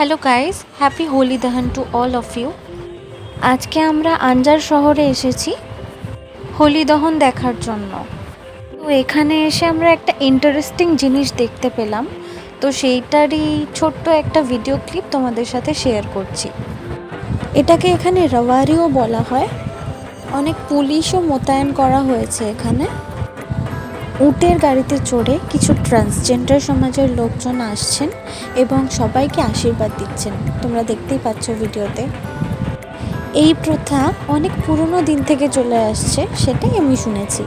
Hello guys happy Holi দহন to all of you আজকে আমরা আঞ্জার শহরে এসেছি হোলি দহন দেখার জন্য। তো এখানে এসে আমরা একটা ইন্টারেস্টিং জিনিস দেখতে পেলাম। তো সেইটারই ছোট্ট একটা ভিডিও ক্লিপ তোমাদের সাথে শেয়ার করছি। এটাকে এখানে রওয়ারিও বলা হয়। অনেক পুলিশও মোতায়েন করা হয়েছে এখানে। উটের গাড়িতে চড়ে কিছু ট্রান্সজেন্ডার সমাজের লোকজন আসছেন এবং সবাইকে আশীর্বাদ দিচ্ছেন। তোমরা দেখতেই পাচ্ছ ভিডিওতে। এই প্রথা অনেক পুরনো দিন থেকে চলে আসছে, সেটাই আমি শুনেছি।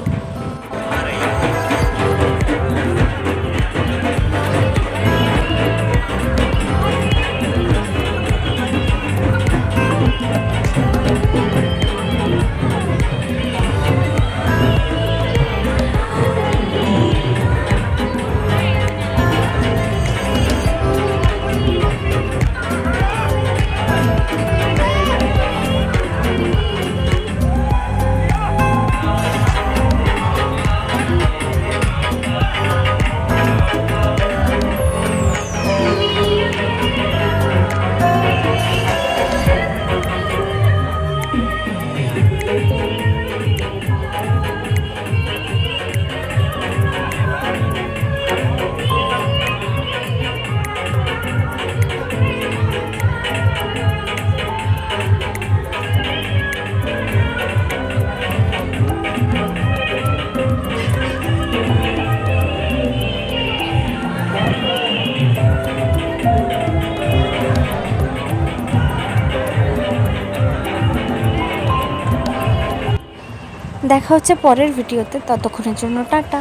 দেখা হচ্ছে পরের ভিডিওতে ততক্ষণের জন্য টাটা।